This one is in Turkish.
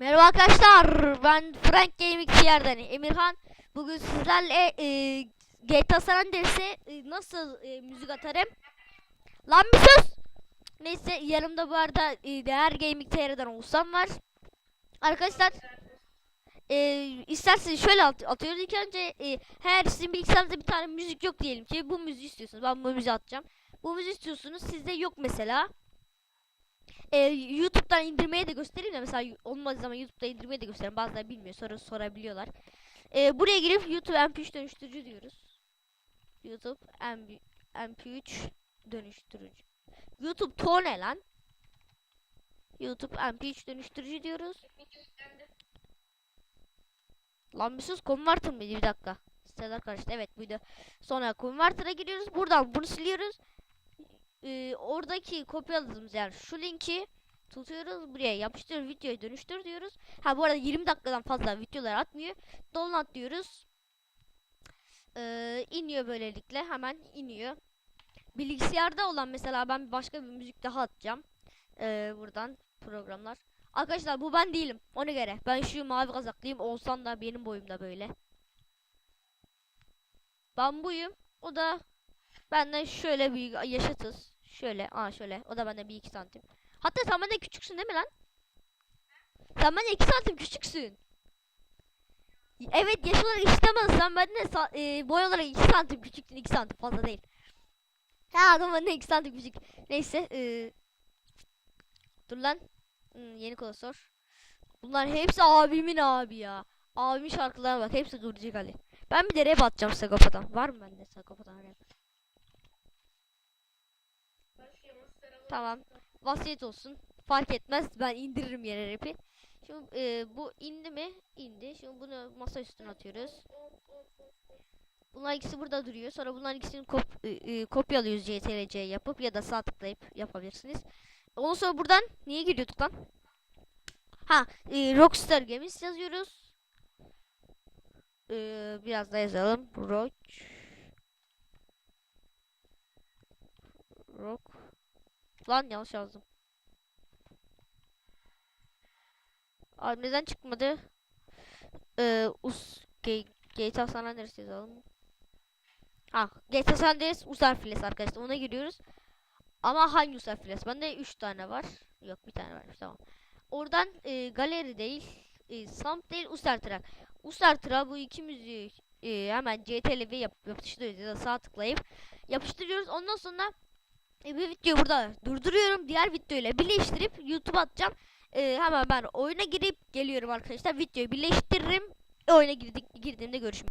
Merhaba arkadaşlar. Ben Frank Gaming yerden Emirhan. Bugün sizlerle e, GTA San Andreas'e e, nasıl e, müzik atarım? Lan bir sus. Neyse yanımda bu arada e, Değer Gaming TR'den Oğuzhan var. Arkadaşlar e, isterseniz şöyle at atıyoruz. İlk önce e, her sizin bilgisayarınızda bir tane müzik yok diyelim ki bu müziği istiyorsunuz. Ben bu müziği atacağım. Bu müziği istiyorsunuz. Sizde yok mesela e, YouTube'dan indirmeye de göstereyim de mesela olmadığı zaman YouTube'da indirmeye de göstereyim. Bazıları bilmiyor sonra sorabiliyorlar. E, buraya girip YouTube MP3 dönüştürücü diyoruz. YouTube MP, MP3 dönüştürücü. YouTube to ne lan? YouTube MP3 dönüştürücü diyoruz. Lan bir sus converter mıydı bir dakika. Siteler karıştı evet buydu. Sonra converter'a giriyoruz. Buradan bunu siliyoruz e, oradaki kopyaladığımız yani şu linki tutuyoruz buraya yapıştır videoyu dönüştür diyoruz. Ha bu arada 20 dakikadan fazla videolar atmıyor. Download diyoruz. Ee, iniyor böylelikle hemen iniyor. Bilgisayarda olan mesela ben başka bir müzik daha atacağım. Ee, buradan programlar. Arkadaşlar bu ben değilim. Ona göre. Ben şu mavi kazaklıyım. Olsan da benim boyumda böyle. Ben buyum. O da Benden şöyle bir yaşatız. Şöyle. Aa şöyle. O da benden bir iki santim. Hatta sen benden küçüksün değil mi lan? Sen benden iki santim küçüksün. Evet yaş olarak işlemez. Sen benden e, boy olarak iki santim küçüksün. iki santim fazla değil. Ha adam benden iki santim küçük. Neyse. E, dur lan. Hmm, yeni klasör. Bunlar hepsi abimin abi ya. Abimin şarkılarına bak. Hepsi Kıvırcık Ali. Ben bir de rap atacağım Sagopa'dan. Var mı bende Sagopa'dan rap? Tamam. Vasiyet olsun. Fark etmez. Ben indiririm yere rapi. Şimdi e, bu indi mi? İndi. Şimdi bunu masa üstüne atıyoruz. Bunlar ikisi burada duruyor. Sonra bunların ikisini kop e, e, kopyalıyoruz CTRL-C yapıp ya da sağ tıklayıp yapabilirsiniz. Ondan sonra buradan niye giriyorduk lan? Ha, e, Rockstar Games yazıyoruz. E, biraz da yazalım. Rock Rock Lan yanlış yazdım. Abi neden çıkmadı? Ee, us GTA San Andreas yazalım. Ha, GTA San Andreas Usar Files arkadaşlar. Ona giriyoruz. Ama hangi Usar Files? Bende 3 tane var. Yok bir tane varmış tamam. Oradan e, galeri değil, e, Samp değil, Usar Track. Usar Track bu iki müziği e, hemen CTRL V yapıp yapıştırıyoruz ya da sağ tıklayıp yapıştırıyoruz. Ondan sonra e, bir videoyu burada durduruyorum. Diğer videoyla birleştirip YouTube atacağım. E, hemen ben oyuna girip geliyorum arkadaşlar. Videoyu birleştiririm. Oyuna girdik, girdiğimde görüşmek